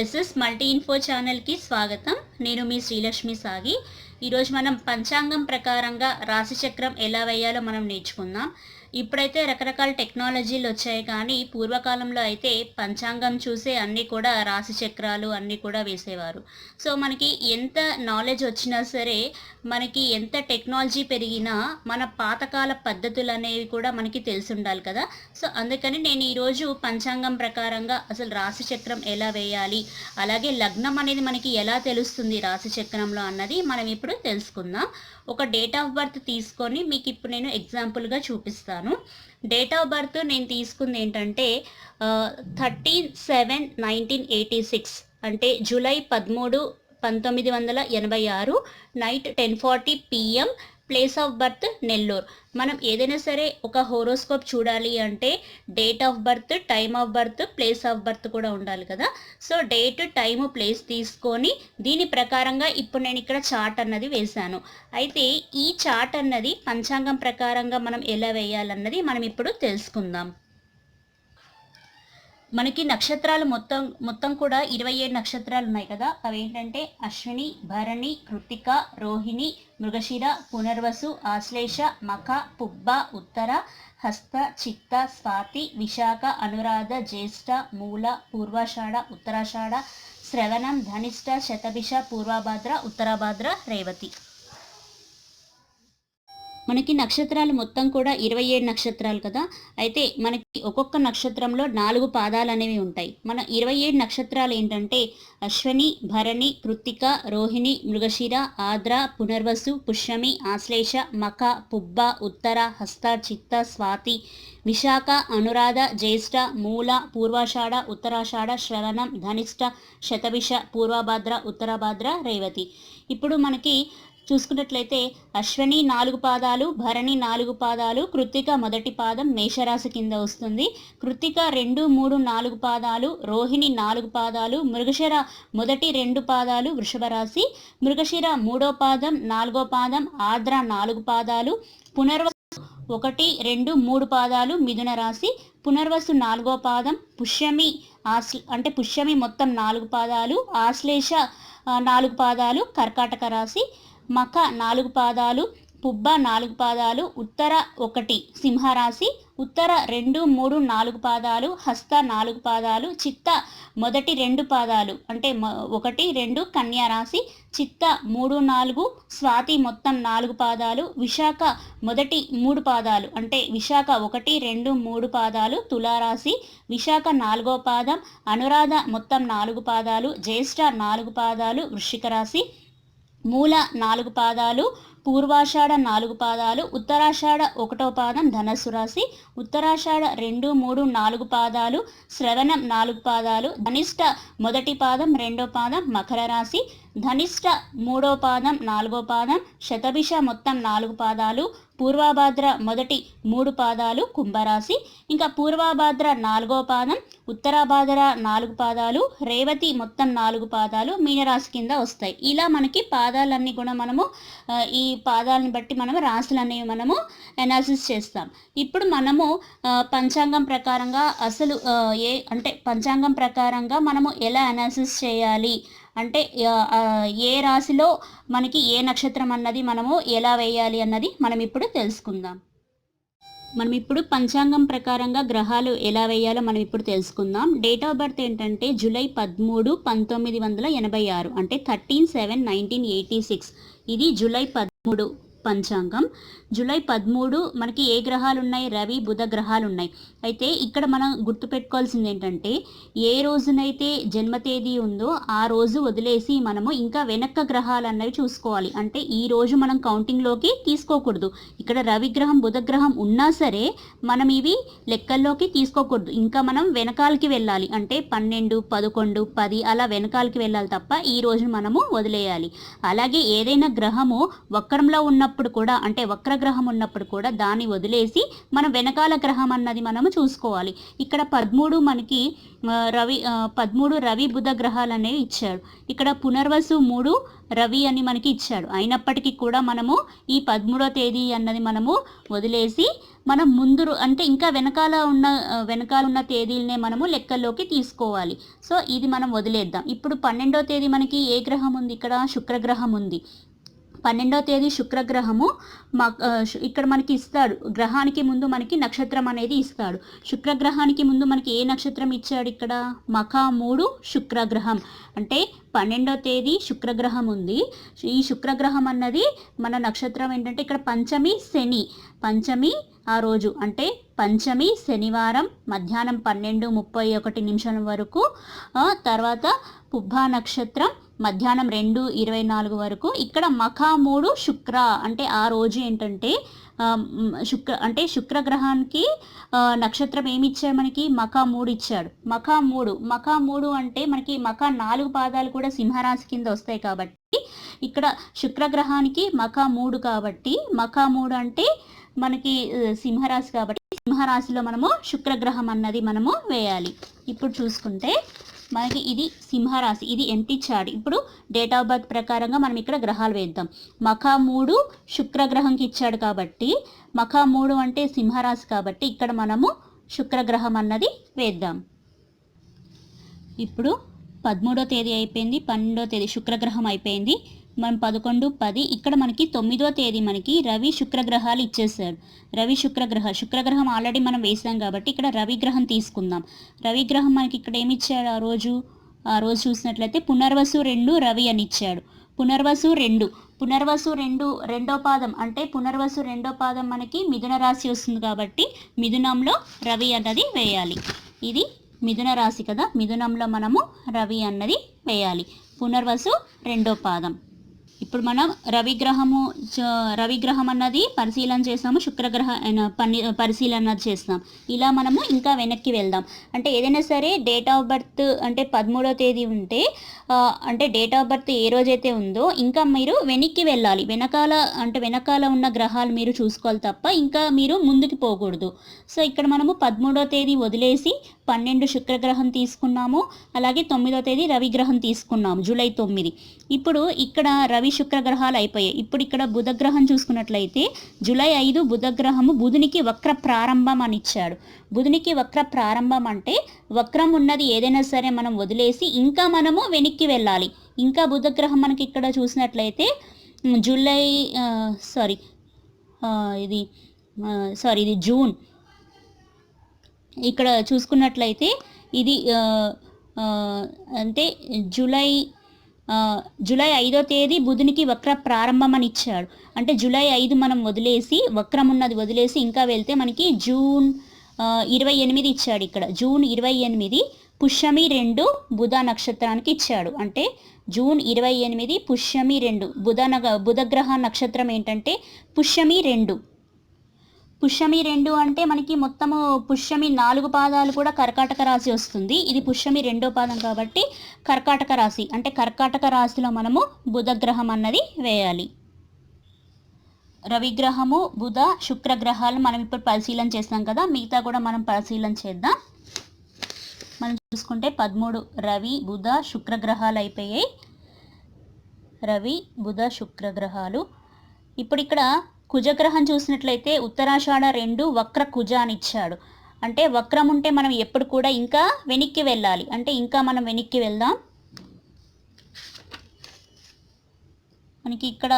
SS multi info ఛానల్కి స్వాగతం. నేను మీ శ్రీలక్ష్మి సాగి. ఈరోజు మనం పంచాంగం ప్రకారంగా రాశిచక్రం ఎలా వేయాలో మనం నేర్చుకుందాం. ఇప్పుడైతే రకరకాల టెక్నాలజీలు వచ్చాయి కానీ పూర్వకాలంలో అయితే పంచాంగం చూసే అన్నీ కూడా రాశి చక్రాలు అన్నీ కూడా వేసేవారు. సో మనకి ఎంత నాలెడ్జ్ వచ్చినా సరే మనకి ఎంత టెక్నాలజీ పెరిగినా మన పాతకాల పద్ధతులు అనేవి కూడా మనకి తెలిసి ఉండాలి కదా. సో అందుకని నేను ఈరోజు పంచాంగం ప్రకారంగా అసలు రాశి చక్రం ఎలా వేయాలి అలాగే లగ్నం అనేది మనకి ఎలా తెలుస్తుంది రాశి చక్రంలో అన్నది మనం ఇప్పుడు తెలుసుకుందాం. ఒక డేట్ ఆఫ్ బర్త్ తీసుకొని మీకు ఇప్పుడు నేను ఎగ్జాంపుల్గా చూపిస్తాను. డేట్ ఆఫ్ బర్త్ నేను తీసుకుంది ఏంటంటే thirteen seven nineteen eighty six అంటే జూలై పదమూడు పంతొమ్మిది వందల ఎనభై ఆరు night ten forty PM place of birth Nellore మనం ఏదైనా సరే ఒక హోరోస్కోప్ చూడాలి అంటే date of birth time of birth place of birth కూడా ఉండాలి కదా. సో డేట్ టైము ప్లేస్ తీసుకొని దీని ప్రకారంగా ఇప్పుడు నేను ఇక్కడ చార్ట్ అన్నది వేశాను. అయితే ఈ చార్ట్ అన్నది పంచాంగం ప్రకారంగా మనం ఎలా వేయాలన్నది మనం ఇప్పుడు తెలుసుకుందాం. మనకి నక్షత్రాలు మొత్తం మొత్తం కూడా ఇరవై ఏడు నక్షత్రాలు ఉన్నాయి కదా. అవి ఏంటంటే అశ్విని భరణి కృతిక రోహిణి మృగశిర పునర్వసు ఆశ్లేష మఖ పుబ్బ ఉత్తర హస్త చిత్త స్వాతి విశాఖ అనురాధ జ్యేష్ఠ మూల పూర్వాషాఢ ఉత్తరాషాఢ శ్రవణం ధనిష్ట శతభిష పూర్వభాద్ర ఉత్తరాభాద్ర రేవతి. మనకి నక్షత్రాలు మొత్తం కూడా ఇరవై ఏడు నక్షత్రాలు కదా. అయితే మనకి ఒక్కొక్క నక్షత్రంలో నాలుగు పాదాలు అనేవి ఉంటాయి. మన ఇరవై ఏడు నక్షత్రాలు ఏంటంటే అశ్వని భరణి కృత్తిక రోహిణి మృగశిర ఆద్ర పునర్వసు పుష్యమి ఆశ్లేష మఖ పుబ్బ ఉత్తర హస్త చిత్త స్వాతి విశాఖ అనురాధ జ్యేష్ఠ మూల పూర్వాషాఢ ఉత్తరాషాఢ శ్రవణం ధనిష్ట శతభిష పూర్వభాద్ర ఉత్తరాభాద్ర రేవతి. ఇప్పుడు మనకి చూసుకున్నట్లయితే అశ్వని నాలుగు పాదాలు భరణి నాలుగు పాదాలు కృత్తిక మొదటి పాదం మేషరాశి కింద వస్తుంది. కృత్తిక రెండు మూడు నాలుగు పాదాలు రోహిణి నాలుగు పాదాలు మృగశిర మొదటి రెండు పాదాలు వృషభ రాశి మృగశిర మూడో పాదం నాలుగో పాదం ఆర్ద్ర నాలుగు పాదాలు పునర్వ ఒకటి రెండు మూడు పాదాలు మిథున రాశి పునర్వసు నాలుగో పాదం పుష్యమి ఆశ్ అంటే పుష్యమి మొత్తం నాలుగు పాదాలు ఆశ్లేష నాలుగు పాదాలు కర్కాటక రాశి మఖ నాలుగు పాదాలు పుబ్బ నాలుగు పాదాలు ఉత్తర ఒకటి సింహరాశి ఉత్తర రెండు మూడు నాలుగు పాదాలు హస్త నాలుగు పాదాలు చిత్త మొదటి రెండు పాదాలు అంటే ఒకటి రెండు కన్యారాశి చిత్త మూడు నాలుగు స్వాతి మొత్తం నాలుగు పాదాలు విశాఖ మొదటి మూడు పాదాలు అంటే విశాఖ ఒకటి రెండు మూడు పాదాలు తులారాశి విశాఖ నాలుగో పాదం అనురాధ మొత్తం నాలుగు పాదాలు జ్యేష్ఠ నాలుగు పాదాలు వృశ్చిక రాశి మూల నాలుగు పాదాలు పూర్వాషాఢ నాలుగు పాదాలు ఉత్తరాషాఢ ఒకటో పాదం ధనస్సు రాశి ఉత్తరాషాఢ రెండు మూడు నాలుగు పాదాలు శ్రవణం నాలుగు పాదాలు ధనిష్ట మొదటి పాదం రెండో పాదం మకర రాశి ధనిష్ట మూడో పాదం నాలుగో పాదం శతభిష మొత్తం నాలుగు పాదాలు పూర్వభాద్ర మొదటి మూడు పాదాలు కుంభరాశి. ఇంకా పూర్వభాద్ర నాలుగో పాదం ఉత్తరాభాద్ర నాలుగు పాదాలు రేవతి మొత్తం నాలుగు పాదాలు మీనరాశి కింద వస్తాయి. ఇలా మనకి పాదాలన్నీ కూడా మనము ఈ పాదాలను బట్టి మనము రాశులు మనము అనాలిసిస్ చేస్తాం. ఇప్పుడు మనము పంచాంగం ప్రకారంగా అసలు ఏ అంటే పంచాంగం ప్రకారంగా మనము ఎలా అనాలిసిస్ చేయాలి? అంటే ఏ రాశిలో మనకి ఏ నక్షత్రం అన్నది మనము ఎలా వేయాలి అన్నది మనం ఇప్పుడు తెలుసుకుందాం. మనం ఇప్పుడు పంచాంగం ప్రకారంగా గ్రహాలు ఎలా వేయాలో మనం ఇప్పుడు తెలుసుకుందాం. డేట్ ఆఫ్ బర్త్ ఏంటంటే జూలై పదమూడు పంతొమ్మిది వందల ఎనభై ఆరు అంటే thirteen seven nineteen eighty six. ఇది జూలై పదమూడు పంచాంగం. జూలై పదమూడు మనకి ఏ గ్రహాలు ఉన్నాయి రవి బుధ గ్రహాలు ఉన్నాయి అయితే ఇక్కడ మనం గుర్తుపెట్టుకోవాల్సింది ఏంటంటే ఏ రోజునైతే జన్మ తేదీ ఉందో ఆ రోజు వదిలేసి మనము ఇంకా వెనక్క గ్రహాలు అన్నవి చూసుకోవాలి. అంటే ఈ రోజు మనం కౌంటింగ్లోకి తీసుకోకూడదు. ఇక్కడ రవి గ్రహం బుధ గ్రహం ఉన్నా సరే మనం ఇవి లెక్కల్లోకి తీసుకోకూడదు. ఇంకా మనం వెనకాలకి వెళ్ళాలి. అంటే పన్నెండు పదకొండు పది అలా వెనకాలకి వెళ్ళాలి తప్ప ఈ రోజు మనము వదిలేయాలి. అలాగే ఏదైనా గ్రహము వక్రంలో ఉన్న ఉన్నప్పుడు కూడా అంటే వక్రగ్రహం ఉన్నప్పుడు కూడా దాన్ని వదిలేసి మనం వెనకాల గ్రహం అన్నది మనము చూసుకోవాలి. ఇక్కడ పదమూడు మనకి రవి పదమూడు రవి బుధ గ్రహాలు అనేవి ఇచ్చాడు. ఇక్కడ పునర్వసు మూడు రవి అని మనకి ఇచ్చాడు. అయినప్పటికీ కూడా మనము ఈ పదమూడో తేదీ అన్నది మనము వదిలేసి మనం ముందు అంటే ఇంకా వెనకాల ఉన్న వెనకాల ఉన్న తేదీలనే మనము లెక్కల్లోకి తీసుకోవాలి. సో ఇది మనం వదిలేద్దాం. ఇప్పుడు పన్నెండో తేదీ మనకి ఏ గ్రహం ఉంది? ఇక్కడ శుక్రగ్రహం ఉంది. పన్నెండో తేదీ శుక్రగ్రహము శు- ఇక్కడ మనకి ఇస్తాడు గ్రహానికి ముందు మనకి నక్షత్రం అనేది ఇస్తాడు శుక్రగ్రహానికి ముందు మనకి ఏ నక్షత్రం ఇచ్చాడు ఇక్కడ? మఖా మూడు శుక్రగ్రహం. అంటే పన్నెండో తేదీ శుక్రగ్రహం ఉంది. ఈ శుక్రగ్రహం అన్నది మన నక్షత్రం ఏంటంటే ఇక్కడ పంచమి శని. పంచమి ఆ రోజు అంటే పంచమి శనివారం మధ్యాహ్నం పన్నెండు ముప్పై ఒకటి నిమిషాల వరకు. తర్వాత పుబ్బా నక్షత్రం మధ్యాహ్నం రెండు ఇరవై నాలుగు వరకు ఇక్కడ మఖా మూడు శుక్ర అంటే ఆ రోజు ఏంటంటే శుక్ర అంటే శుక్రగ్రహానికి నక్షత్రం ఏమి ఇచ్చాడు మనకి? మఖా మూడు ఇచ్చాడు. మఖా మూడు. మఖా మూడు అంటే మనకి మఖా నాలుగు పాదాలు కూడా సింహరాశి కింద వస్తాయి కాబట్టి ఇక్కడ శుక్రగ్రహానికి మఖా మూడు కాబట్టి మఖా మూడు అంటే మనకి సింహరాశి కాబట్టి సింహరాశిలో మనము శుక్రగ్రహం అన్నది మనము వేయాలి. ఇప్పుడు చూసుకుంటే మనకి ఇది సింహరాశి ఇది ఎంటీ చార్ట్. ఇప్పుడు డేట్ ఆఫ్ బర్త్ ప్రకారంగా మనం ఇక్కడ గ్రహాలు వేద్దాం. మఖా మూడు శుక్రగ్రహంకి ఇచ్చాడు కాబట్టి మఖా మూడు అంటే సింహరాశి కాబట్టి ఇక్కడ మనము శుక్రగ్రహం అన్నది వేద్దాం. ఇప్పుడు పదమూడో తేదీ అయిపోయింది పన్నెండో తేదీ శుక్రగ్రహం అయిపోయింది. మనం పదకొండు పది ఇక్కడ మనకి తొమ్మిదో తేదీ మనకి రవి శుక్రగ్రహాలు ఇచ్చేసాడు రవి శుక్రగ్రహ శుక్రగ్రహం ఆల్రెడీ మనం వేసాం కాబట్టి ఇక్కడ రవి గ్రహం తీసుకుందాం. రవి గ్రహం మనకి ఇక్కడ ఏమి ఇచ్చాడు ఆ రోజు? ఆ రోజు చూసినట్లయితే పునర్వసు రెండు రవి అని ఇచ్చాడు. పునర్వసు రెండు పునర్వసు రెండు రెండో పాదం అంటే పునర్వసు రెండో పాదం మనకి మిథున రాశి వస్తుంది కాబట్టి మిథునంలో రవి అన్నది వేయాలి. ఇది మిథున రాశి కదా మిథునంలో మనము రవి అన్నది వేయాలి. పునర్వసు రెండో పాదం. ఇప్పుడు మనం రవిగ్రహము చ- రవిగ్రహం అన్నది పరిశీలన చేస్తాము శుక్రగ్రహ పని పరిశీలన చేస్తాం. ఇలా మనము ఇంకా వెనక్కి వెళ్దాం. అంటే ఏదైనా సరే డేట్ ఆఫ్ బర్త్ అంటే పదమూడో తేదీ ఉంటే అంటే డేట్ ఆఫ్ బర్త్ ఏ రోజైతే ఉందో ఇంకా మీరు వెనక్కి వెళ్ళాలి. వెనకాల అంటే వెనకాల ఉన్న గ్రహాలు మీరు చూసుకోవాలి తప్ప ఇంకా మీరు ముందుకు పోకూడదు. సో ఇక్కడ మనము పదమూడో తేదీ వదిలేసి పన్నెండు శుక్రగ్రహం తీసుకున్నాము అలాగే తొమ్మిదో తేదీ రవిగ్రహం తీసుకున్నాము జూలై తొమ్మిది. ఇప్పుడు ఇక్కడ రవి శుక్ర గ్రహాలు అయిపోయాయి. ఇప్పుడు ఇక్కడ బుధగ్రహం చూసుకున్నట్లయితే జూలై ఐదు బుధగ్రహము బుధునికి వక్ర ప్రారంభం అని ఇచ్చాడు. బుధునికి వక్ర ప్రారంభం అంటే వక్రం ఉన్నది ఏదైనా సరే మనం వదిలేసి ఇంకా మనము వెనక్కి వెళ్ళాలి. ఇంకా బుధగ్రహం మనకి ఇక్కడ చూసినట్లయితే జూలై సారీ ఇది సారీ ఇది జూన్. ఇక్కడ చూసుకున్నట్లయితే ఇది అంటే జూలై జూలై ఐదో తేదీ బుధునికి వక్ర ప్రారంభం అని ఇచ్చాడు. అంటే జూలై ఐదు మనం వదిలేసి వక్రం ఉన్నది వదిలేసి ఇంకా వెళ్తే మనకి జూన్ ఇరవై ఎనిమిది ఇచ్చాడు ఇక్కడ. జూన్ ఇరవై ఎనిమిది పుష్యమి రెండు బుధ నక్షత్రానికి ఇచ్చాడు. అంటే జూన్ ఇరవై ఎనిమిది పుష్యమి రెండు బుధ నగ బుధగ్రహ నక్షత్రం ఏంటంటే పుష్యమి రెండు. పుష్యమి రెండు అంటే మనకి మొత్తము పుష్యమి నాలుగు పాదాలు కూడా కర్కాటక రాశి వస్తుంది. ఇది పుష్యమి రెండో పాదం కాబట్టి కర్కాటక రాశి. అంటే కర్కాటక రాశిలో మనము బుధగ్రహం అన్నది వేయాలి. రవిగ్రహము బుధ శుక్రగ్రహాలు మనం ఇప్పుడు పరిశీలన చేస్తాం కదా. మిగతా కూడా మనం పరిశీలన చేద్దాం. మనం చూసుకుంటే పదమూడు రవి బుధ శుక్రగ్రహాలు అయిపోయాయి. రవి బుధ శుక్రగ్రహాలు. ఇప్పుడు ఇక్కడ కుజగ్రహం చూసినట్లయితే ఉత్తరాషాఢ రెండు వక్ర కుజ అని ఇచ్చాడు. అంటే వక్రం ఉంటే మనం ఎప్పుడు కూడా ఇంకా వెనక్కి వెళ్ళాలి. అంటే ఇంకా మనం వెనక్కి వెళ్దాం. మనకి ఇక్కడ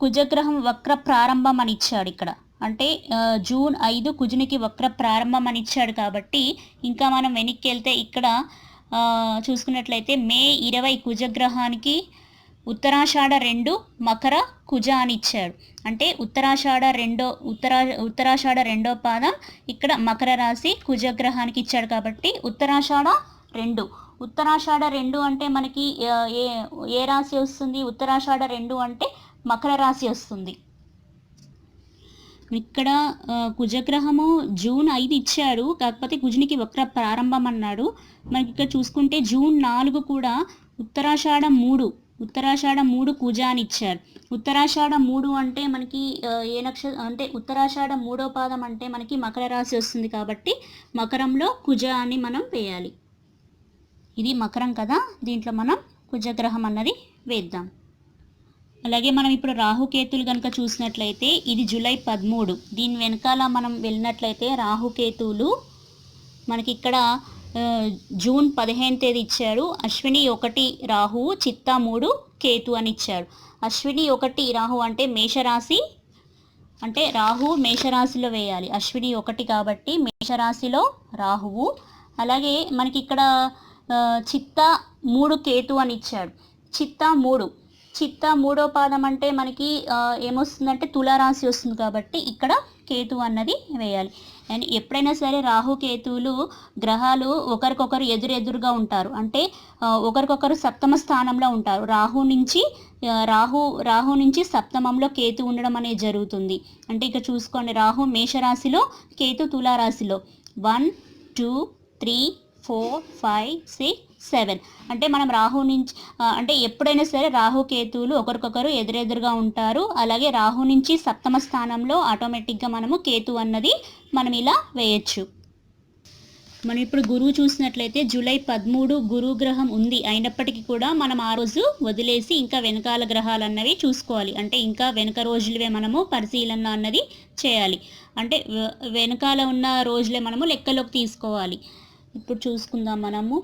కుజగ్రహం వక్ర ప్రారంభం అని ఇచ్చాడు ఇక్కడ. అంటే జూన్ ఐదు కుజునికి వక్ర ప్రారంభం అని ఇచ్చాడు కాబట్టి ఇంకా మనం వెనక్కి వెళ్తే ఇక్కడ చూసుకున్నట్లయితే మే ఇరవై కుజగ్రహానికి ఉత్తరాషాఢ రెండు మకర కుజ అని ఇచ్చాడు అంటే ఉత్తరాషాఢ రెండో ఉత్తరా ఉత్తరాషాఢ రెండో పాదం ఇక్కడ మకర రాశి కుజగ్రహానికి ఇచ్చాడు కాబట్టి ఉత్తరాషాఢ రెండు. ఉత్తరాషాఢ రెండు అంటే మనకి ఏ ఏ రాశి వస్తుంది? ఉత్తరాషాఢ రెండు అంటే మకర రాశి వస్తుంది. ఇక్కడ కుజగ్రహము జూన్ ఐదు ఇచ్చాడు. కాకపోతే కుజునికి వక్ర ప్రారంభం అన్నాడు. మనకి ఇక్కడ చూసుకుంటే జూన్ నాలుగు కూడా ఉత్తరాషాఢ మూడు ఉత్తరాషాఢ మూడు కుజ అని ఇచ్చారు ఉత్తరాషాఢ మూడు అంటే మనకి ఏ నక్ష అంటే ఉత్తరాషాఢ మూడో పాదం అంటే మనకి మకర రాశి వస్తుంది కాబట్టి మకరంలో కుజ అని మనం వేయాలి. ఇది మకరం కదా దీంట్లో మనం కుజగ్రహం అన్నది వేద్దాం. అలాగే మనం ఇప్పుడు రాహుకేతులు కనుక చూసినట్లయితే ఇది జూలై పదమూడు. దీని వెనకాల మనం వెళ్ళినట్లయితే రాహుకేతువులు మనకి ఇక్కడ జూన్ పదిహేను తేదీ ఇచ్చారు అశ్విని ఒకటి రాహువు చిత్తా మూడు కేతు అని ఇచ్చాడు. అశ్విని ఒకటి రాహు అంటే మేషరాశి. అంటే రాహు మేషరాశిలో వేయాలి. అశ్విని ఒకటి కాబట్టి మేషరాశిలో రాహువు. అలాగే మనకి ఇక్కడ చిత్త మూడు కేతు అని ఇచ్చాడు. చిత్త మూడు. చిత్త మూడో పాదం అంటే మనకి ఏమొస్తుందంటే తులారాశి వస్తుంది కాబట్టి ఇక్కడ కేతు అన్నది వేయాలి. అండ్ ఎప్పుడైనా సరే రాహుకేతువులు గ్రహాలు ఒకరికొకరు ఎదురెదురుగా ఉంటారు. అంటే ఒకరికొకరు సప్తమ స్థానంలో ఉంటారు. రాహు నుంచి రాహు రాహు నుంచి సప్తమంలో కేతు ఉండడం అనేది జరుగుతుంది. అంటే ఇక్కడ చూసుకోండి రాహు మేషరాశిలో కేతు తులారాశిలో. One two three four five six seven. అంటే మనం రాహు నుంచి అంటే ఎప్పుడైనా సరే రాహు కేతువులు ఒకరికొకరు ఎదురెదురుగా ఉంటారు. అలాగే రాహు నుంచి సప్తమ స్థానంలో ఆటోమేటిక్గా మనము కేతు అన్నది మనం ఇలా వేయచ్చు. మనం ఇప్పుడు గురువు చూసినట్లయితే జూలై పదమూడు గురువు గ్రహం ఉంది. అయినప్పటికీ కూడా మనం ఆ రోజు వదిలేసి ఇంకా వెనకాల గ్రహాలు అన్నవి చూసుకోవాలి. అంటే ఇంకా వెనక రోజులవే మనము పరిశీలన అన్నది చేయాలి. అంటే వెనకాల ఉన్న రోజులే మనము లెక్కలోకి తీసుకోవాలి. ఇప్పుడు చూసుకుందాం మనము.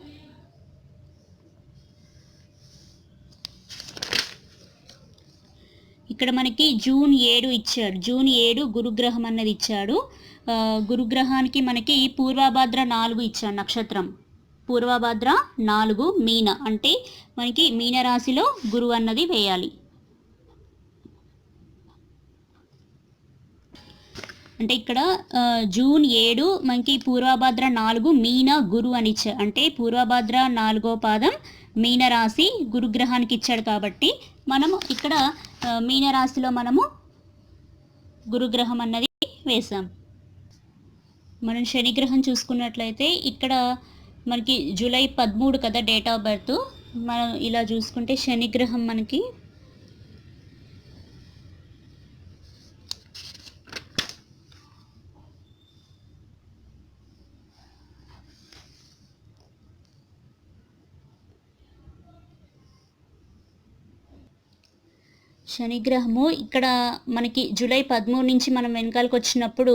ఇక్కడ మనకి జూన్ ఏడు ఇచ్చాడు. జూన్ ఏడు గురుగ్రహం అన్నది ఇచ్చాడు. గురుగ్రహానికి మనకి పూర్వభద్ర నాలుగు ఇచ్చాడు నక్షత్రం. పూర్వభద్ర నాలుగు మీన. అంటే మనకి మీన రాశిలో గురువు అన్నది వేయాలి. అంటే ఇక్కడ జూన్ ఏడు మనకి పూర్వభద్ర నాలుగు మీన గురు అని ఇచ్చారు అంటే పూర్వభద్ర నాలుగో పాదం మీన రాశి గురుగ్రహానికి ఇచ్చాడు కాబట్టి మనము ఇక్కడ మీనరాశిలో మీన రాశిలో మనము గురుగ్రహం అన్నది వేసాం మనం శనిగ్రహం చూసుకున్నట్లయితే ఇక్కడ మనకి జూలై పదమూడు కదా డేట్ ఆఫ్ బర్త్. మనం ఇలా చూసుకుంటే శనిగ్రహం మనకి శనిగ్రహము ఇక్కడ మనకి జూలై పదమూడు నుంచి మనం వెనకాలకు వచ్చినప్పుడు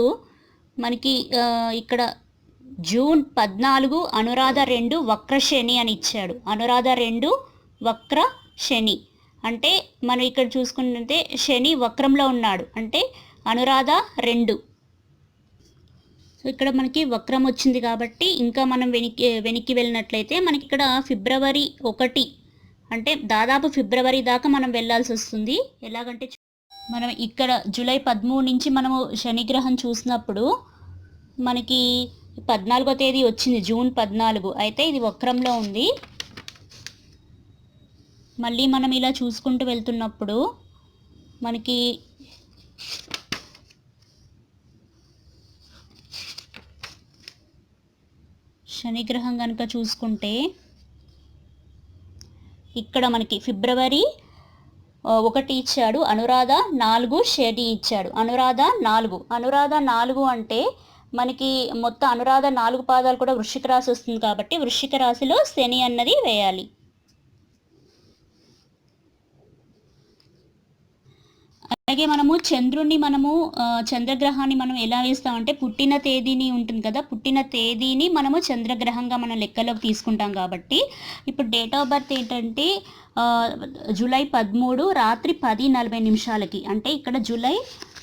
మనకి ఇక్కడ జూన్ పద్నాలుగు అనురాధ రెండు వక్ర శని అని ఇచ్చాడు. అనురాధ రెండు వక్ర శని. అంటే మనం ఇక్కడ చూసుకుంటే శని వక్రంలో ఉన్నాడు. అంటే అనురాధ రెండు. సో ఇక్కడ మనకి వక్రం వచ్చింది కాబట్టి ఇంకా మనం వెనక్కి వెనక్కి వెళ్ళినట్లయితే మనకి ఇక్కడ ఫిబ్రవరి ఒకటి అంటే దాదాపు ఫిబ్రవరి దాకా మనం వెళ్ళాల్సి వస్తుంది. ఎలాగంటే మనం ఇక్కడ జూలై పదమూడు నుంచి మనము శనిగ్రహం చూసినప్పుడు మనకి పద్నాలుగో తేదీ వచ్చింది జూన్ పద్నాలుగు. అయితే ఇది వక్రంలో ఉంది. మళ్ళీ మనం ఇలా చూసుకుంటూ వెళ్తున్నప్పుడు మనకి శనిగ్రహం కనుక చూసుకుంటే ఇక్కడ మనకి ఫిబ్రవరి ఒకటి ఇచ్చాడు. అనురాధ నాలుగు శని ఇచ్చాడు. అనురాధ నాలుగు. అనురాధ నాలుగు అంటే మనకి మొత్తం అనురాధ నాలుగు పాదాలు కూడా వృషిక రాశి వస్తుంది కాబట్టి వృషిక రాశిలో శని అన్నది వేయాలి. అలాగే మనము చంద్రుణ్ణి మనము చంద్రగ్రహాన్ని మనం ఎలా వేస్తామంటే పుట్టిన తేదీని ఉంటుంది కదా పుట్టిన తేదీని మనము చంద్రగ్రహంగా మనం లెక్కలోకి తీసుకుంటాం కాబట్టి ఇప్పుడు డేట్ ఆఫ్ బర్త్ ఏంటంటే జూలై పదమూడు రాత్రి పది నలభై నిమిషాలకి. అంటే ఇక్కడ జూలై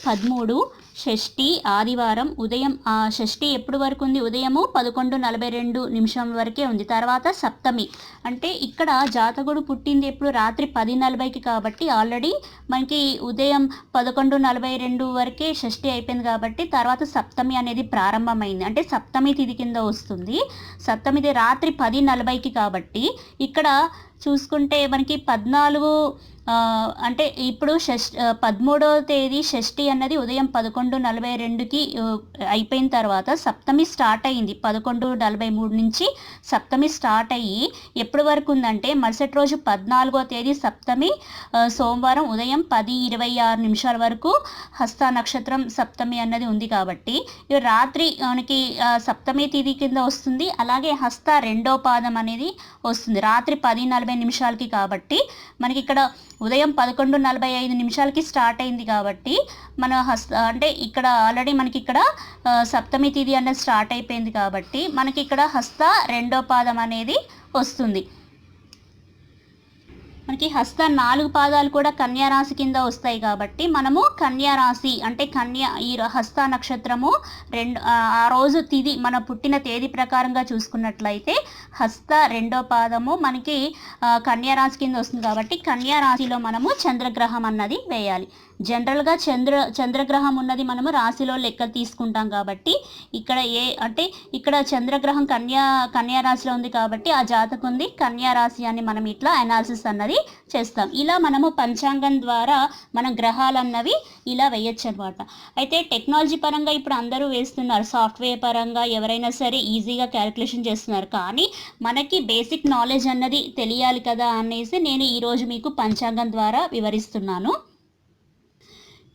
పదమూడు షష్ఠి ఆదివారం ఉదయం షష్ఠి ఎప్పుడు వరకు ఉంది? ఉదయము పదకొండు నలభై రెండు నిమిషం వరకే ఉంది. తర్వాత సప్తమి. అంటే ఇక్కడ జాతకుడు పుట్టింది ఎప్పుడు? రాత్రి పది నలభైకి కాబట్టి ఆల్రెడీ మనకి ఉదయం పదకొండు నలభై రెండు వరకే షష్ఠి అయిపోయింది కాబట్టి తర్వాత సప్తమి అనేది ప్రారంభమైంది. అంటే సప్తమి తిథి కింద వస్తుంది. సప్తమిది రాత్రి పది నలభైకి కాబట్టి ఇక్కడ చూసుకుంటే మనకి పద్నాలుగు అంటే ఇప్పుడు షష్ పదమూడవ తేదీ షష్ఠి అన్నది ఉదయం పదకొండు నలభై రెండుకి అయిపోయిన తర్వాత సప్తమి స్టార్ట్ అయింది. పదకొండు నలభై మూడు నుంచి సప్తమి స్టార్ట్ అయ్యి ఎప్పటి వరకు ఉందంటే మరుసటి రోజు పద్నాలుగో తేదీ సప్తమి సోమవారం ఉదయం పది ఇరవై ఆరు నిమిషాల వరకు హస్త నక్షత్రం సప్తమి అన్నది ఉంది కాబట్టి రాత్రి మనకి సప్తమి తేదీ కింద వస్తుంది. అలాగే హస్త రెండో పాదం అనేది వస్తుంది. రాత్రి పది నలభై నిమిషాలకి కాబట్టి మనకి ఇక్కడ ఉదయం పదకొండు నలభై ఐదు నిమిషాలకి స్టార్ట్ అయింది కాబట్టి మన హస్త అంటే ఇక్కడ ఆల్రెడీ మనకి ఇక్కడ సప్తమి తిథి అనేది స్టార్ట్ అయిపోయింది కాబట్టి మనకి ఇక్కడ హస్త రెండో పాదం అనేది వస్తుంది. మనకి హస్త నాలుగు పాదాలు కూడా కన్యారాశి కింద వస్తాయి కాబట్టి మనము కన్యారాశి అంటే కన్యా ఈ హస్త నక్షత్రము రెండు ఆ రోజు తిది మన పుట్టిన తేదీ ప్రకారంగా చూసుకున్నట్లయితే హస్త రెండో పాదము మనకి కన్యారాశి కింద వస్తుంది కాబట్టి కన్యా రాశిలో మనము చంద్రగ్రహం అన్నది వేయాలి. జనరల్గా చంద్ర చంద్రగ్రహం ఉన్నది మనము రాశిలో లెక్క తీసుకుంటాం కాబట్టి ఇక్కడ ఏ అంటే ఇక్కడ చంద్రగ్రహం కన్యా కన్యా రాశిలో ఉంది కాబట్టి ఆ జాతకు ఉంది కన్యా రాశి అని మనం ఇట్లా అనాలిసిస్ అన్నది చేస్తాం. ఇలా మనము పంచాంగం ద్వారా మనం గ్రహాలు అన్నవి ఇలా వేయచ్చు అనమాట అయితే టెక్నాలజీ పరంగా ఇప్పుడు అందరూ వేస్తున్నారు. సాఫ్ట్వేర్ పరంగా ఎవరైనా సరే ఈజీగా క్యాలిక్యులేషన్ చేస్తున్నారు. కానీ మనకి బేసిక్ నాలెడ్జ్ అన్నది తెలియాలి కదా అనేసి నేను ఈరోజు మీకు పంచాంగం ద్వారా వివరిస్తున్నాను.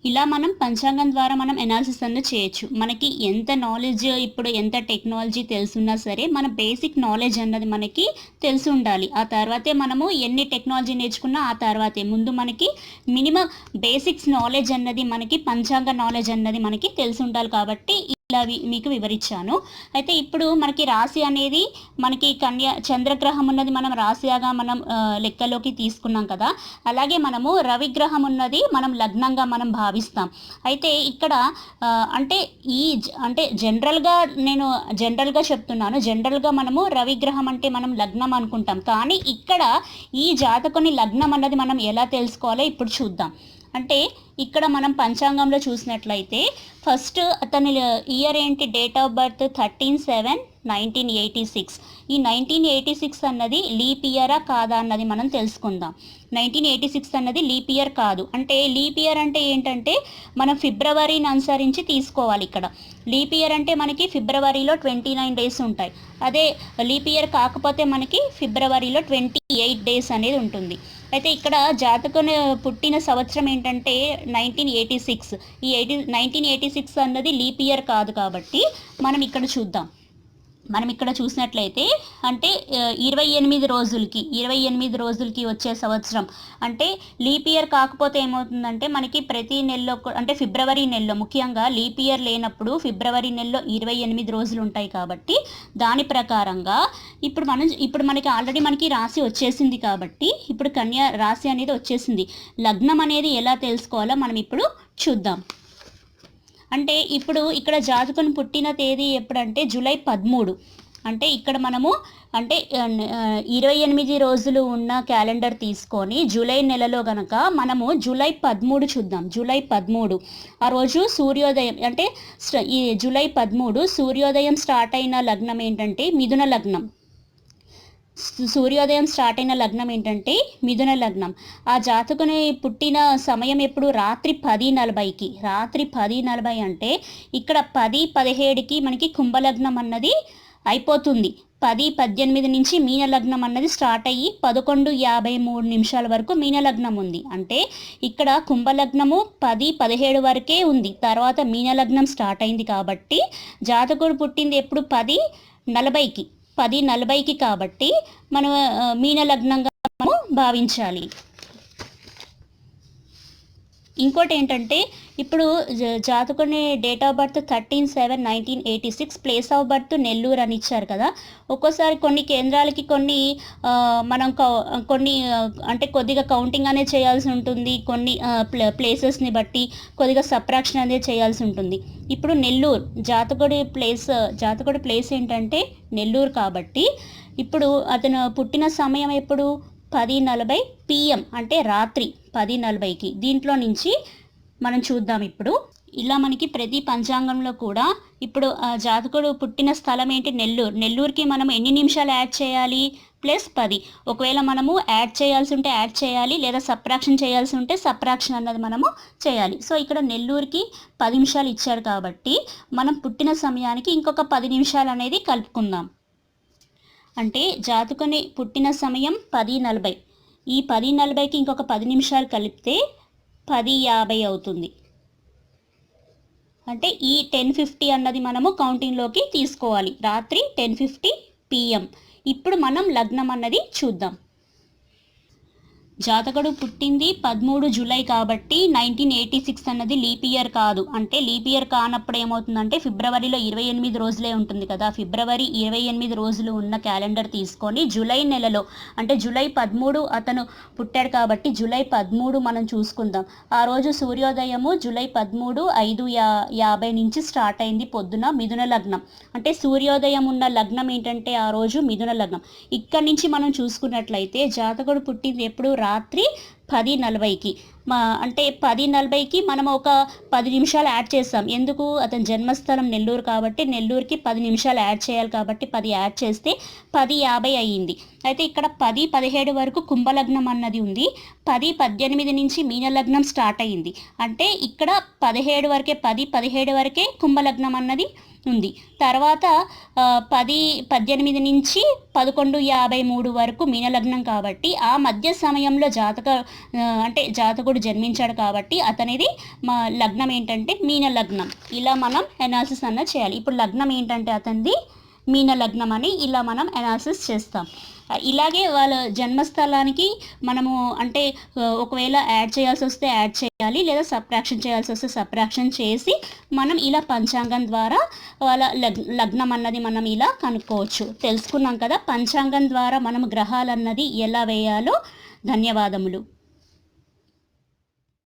ఇలా మనం పంచాంగం ద్వారా మనం ఎనాలిసిస్ అన్నది చేయొచ్చు. మనకి ఎంత నాలెడ్జ్ ఇప్పుడు ఎంత టెక్నాలజీ తెలుసున్నా సరే మన బేసిక్ నాలెడ్జ్ అన్నది మనకి తెలిసి ఉండాలి. ఆ తర్వాతే మనము ఎన్ని టెక్నాలజీ నేర్చుకున్నా ఆ తర్వాతే. ముందు మనకి మినిమం బేసిక్స్ నాలెడ్జ్ అన్నది మనకి పంచాంగ నాలెడ్జ్ అన్నది మనకి తెలిసి ఉండాలి కాబట్టి ఇలా మీకు వివరించాను. అయితే ఇప్పుడు మనకి రాశి అనేది మనకి కన్యా చంద్రగ్రహం ఉన్నది మనం రాశిగా మనం లెక్కలోకి తీసుకున్నాం కదా. అలాగే మనము రవిగ్రహం ఉన్నది మనం లగ్నంగా మనం భావిస్తాం. అయితే ఇక్కడ అంటే ఈ జ- అంటే జనరల్గా నేను జనరల్గా చెప్తున్నాను. జనరల్గా మనము రవిగ్రహం అంటే మనం లగ్నం అనుకుంటాం. కానీ ఇక్కడ ఈ జాతకుని లగ్నం అన్నది మనం ఎలా తెలుసుకోవాలో ఇప్పుడు చూద్దాం. అంటే ఇక్కడ మనం పంచాంగంలో చూసినట్లయితే ఫస్ట్ అతని ఇయర్ ఏంటి? Date of birth thirteen seven nineteen eighty six ఈ నైన్టీన్ ఎయిటీ సిక్స్ అన్నది లీప్ ఇయరా కాదా అన్నది మనం తెలుసుకుందాం. నైన్టీన్ ఎయిటీ సిక్స్ అన్నది లీప్ ఇయర్ కాదు. అంటే లీప్ ఇయర్ అంటే ఏంటంటే మనం ఫిబ్రవరిని అనుసరించి తీసుకోవాలి ఇక్కడ. లీప్ ఇయర్ అంటే మనకి ఫిబ్రవరిలో ట్వంటీ నైన్ డేస్ ఉంటాయి. అదే లీప్ ఇయర్ కాకపోతే మనకి ఫిబ్రవరిలో ట్వంటీ ఎయిట్ డేస్ అనేది ఉంటుంది. అయితే ఇక్కడ జాతకం పుట్టిన సంవత్సరం ఏంటంటే నైన్టీన్ ఎయిటీ సిక్స్. ఈ ఎయిటీ నైన్టీన్ ఎయిటీ సిక్స్ అన్నది లీప్ ఇయర్ కాదు కాబట్టి మనం ఇక్కడ చూద్దాం. మనం ఇక్కడ చూసినట్లయితే అంటే ఇరవై ఎనిమిది రోజులకి ఇరవై ఎనిమిది రోజులకి వచ్చే సంవత్సరం. అంటే లీప్ ఇయర్ కాకపోతే ఏమవుతుందంటే మనకి ప్రతి నెలలో అంటే ఫిబ్రవరి నెలలో ముఖ్యంగా లీప్ ఇయర్ లేనప్పుడు ఫిబ్రవరి నెలలో ఇరవై ఎనిమిది రోజులు ఉంటాయి కాబట్టి దాని ప్రకారంగా ఇప్పుడు మనం ఇప్పుడు మనకి ఆల్రెడీ మనకి రాశి వచ్చేసింది కాబట్టి ఇప్పుడు కన్యా రాశి అనేది వచ్చేసింది. లగ్నం అనేది ఎలా తెలుసుకోవాలో మనం ఇప్పుడు చూద్దాం. అంటే ఇప్పుడు ఇక్కడ జాతకుని పుట్టిన తేదీ ఎప్పుడంటే జూలై పదమూడు. అంటే ఇక్కడ మనము అంటే ఇరవై ఎనిమిది రోజులు ఉన్న క్యాలెండర్ తీసుకొని జూలై నెలలో గనక మనము జూలై పదమూడు చూద్దాం. జూలై పదమూడు. ఆ రోజు సూర్యోదయం అంటే ఈ జూలై పదమూడు సూర్యోదయం స్టార్ట్ అయిన లగ్నం ఏంటంటే మిథున లగ్నం. సూర్యోదయం స్టార్ట్ అయిన లగ్నం ఏంటంటే మిథున లగ్నం. ఆ జాతకుని పుట్టిన సమయం ఎప్పుడు? రాత్రి పది నలభైకి. రాత్రి పది నలభై అంటే ఇక్కడ పది పదిహేడుకి మనకి కుంభలగ్నం అన్నది అయిపోతుంది. పది పద్దెనిమిది నుంచి మీన లగ్నం అన్నది స్టార్ట్ అయ్యి పదకొండు యాభై మూడు నిమిషాల వరకు మీన లగ్నం ఉంది. అంటే ఇక్కడ కుంభలగ్నము పది పదిహేడు వరకే ఉంది. తర్వాత మీన లగ్నం స్టార్ట్ అయింది కాబట్టి జాతకుడు పుట్టింది ఎప్పుడు? పది నలభైకి. పది నలభైకి కాబట్టి మనం మీన లగ్నంగా మనము భావించాలి. ఇంకోటి ఏంటంటే ఇప్పుడు జ- జాతకుని date of birth thirteen seven nineteen eighty six place of birth Nellore అని ఇచ్చారు కదా. ఒక్కోసారి కొన్ని కేంద్రాలకి కొన్ని మనం కౌ- కొన్ని అంటే కొద్దిగా కౌంటింగ్ అనేది చేయాల్సి ఉంటుంది. కొన్ని ప్లేసెస్ని బట్టి కొద్దిగా సప్రాక్షన్ అనేది చేయాల్సి ఉంటుంది. ఇప్పుడు నెల్లూరు జాతకుడి ప్లేస్ జాతకుడి ప్లేస్ ఏంటంటే నెల్లూరు కాబట్టి ఇప్పుడు అతను పుట్టిన సమయం ఎప్పుడు? పది నలభై పిఎం అంటే రాత్రి పది నలభైకి. దీంట్లో నుంచి మనం చూద్దాం ఇప్పుడు. ఇలా మనకి ప్రతి పంచాంగంలో కూడా ఇప్పుడు ఆ జాతకుడు పుట్టిన స్థలం ఏంటి? నెల్లూరు. నెల్లూరుకి మనం ఎన్ని నిమిషాలు యాడ్ చేయాలి? ప్లస్ పది. ఒకవేళ మనము యాడ్ చేయాల్సి ఉంటే యాడ్ చేయాలి లేదా సప్రాక్షన్ చేయాల్సి ఉంటే సప్రాక్షన్ అన్నది మనము చేయాలి. సో ఇక్కడ నెల్లూరుకి పది నిమిషాలు ఇచ్చారు కాబట్టి మనం పుట్టిన సమయానికి ఇంకొక పది నిమిషాలు అనేది కలుపుకుందాం. అంటే జాతకుని పుట్టిన సమయం పది నలభై. ఈ పది నలభైకి ఇంకొక పది నిమిషాలు కలిపితే పది యాభై అవుతుంది. అంటే ఈ టెన్ ఫిఫ్టీ అన్నది మనము కౌంటింగ్లోకి తీసుకోవాలి. రాత్రి టెన్ ఫిఫ్టీ పిఎం ఇప్పుడు మనం లగ్నం అన్నది చూద్దాం. జాతకుడు పుట్టింది పదమూడు జూలై కాబట్టి నైన్టీన్ ఎయిటీ సిక్స్ అన్నది లీప్ ఇయర్ కాదు. అంటే లీప్ ఇయర్ కానప్పుడు ఏమవుతుందంటే ఫిబ్రవరిలో ఇరవై ఎనిమిది రోజులే ఉంటుంది కదా. ఫిబ్రవరి ఇరవై ఎనిమిది రోజులు ఉన్న క్యాలెండర్ తీసుకొని జూలై నెలలో అంటే జూలై పదమూడు అతను పుట్టాడు కాబట్టి జూలై పదమూడు మనం చూసుకుందాం. ఆ రోజు సూర్యోదయము జూలై పదమూడు ఐదు యా యాభై నుంచి స్టార్ట్ అయింది పొద్దున మిథున లగ్నం. అంటే సూర్యోదయం ఉన్న లగ్నం ఏంటంటే ఆ రోజు మిథున లగ్నం. ఇక్కడి నుంచి మనం చూసుకున్నట్లయితే జాతకుడు పుట్టింది ఎప్పుడు? రాత్రి పది నలభైకి. మా అంటే పది నలభైకి మనం ఒక పది నిమిషాలు యాడ్ చేస్తాం. ఎందుకు? అతని జన్మస్థలం నెల్లూరు కాబట్టి నెల్లూరుకి పది నిమిషాలు యాడ్ చేయాలి కాబట్టి పది యాడ్ చేస్తే పది యాభై అయ్యింది. అయితే ఇక్కడ పది పదిహేడు వరకు కుంభలగ్నం అన్నది ఉంది. పది పద్దెనిమిది నుంచి మీనలగ్నం స్టార్ట్ అయ్యింది. అంటే ఇక్కడ పదిహేడు వరకే పది పదిహేడు వరకే కుంభలగ్నం అన్నది ఉంది. తర్వాత పది పద్దెనిమిది నుంచి పదకొండు యాభై మూడు వరకు మీనలగ్నం కాబట్టి ఆ మధ్య సమయంలో జాతక అంటే జాతకుడు జన్మించాడు కాబట్టి అతనిది మా లగ్నం ఏంటంటే మీన లగ్నం ఇలా మనం ఎనాలిసిస్ అన్న చేయాలి. ఇప్పుడు లగ్నం ఏంటంటే అతనిది మీన లగ్నం అని ఇలా మనం అనాలిసిస్ చేస్తాం. ఇలాగే వాళ్ళ జన్మస్థలానికి మనము అంటే ఒకవేళ యాడ్ చేయాల్సి వస్తే యాడ్ చేయాలి లేదా సప్రాక్షన్ చేయాల్సి వస్తే సప్రాక్షన్ చేసి మనం ఇలా పంచాంగం ద్వారా వాళ్ళ లగ్ లగ్నం అన్నది మనం ఇలా కనుక్కోవచ్చు. తెలుసుకున్నాం కదా పంచాంగం ద్వారా మనం గ్రహాలన్నది ఎలా వేయాలో. ధన్యవాదములు.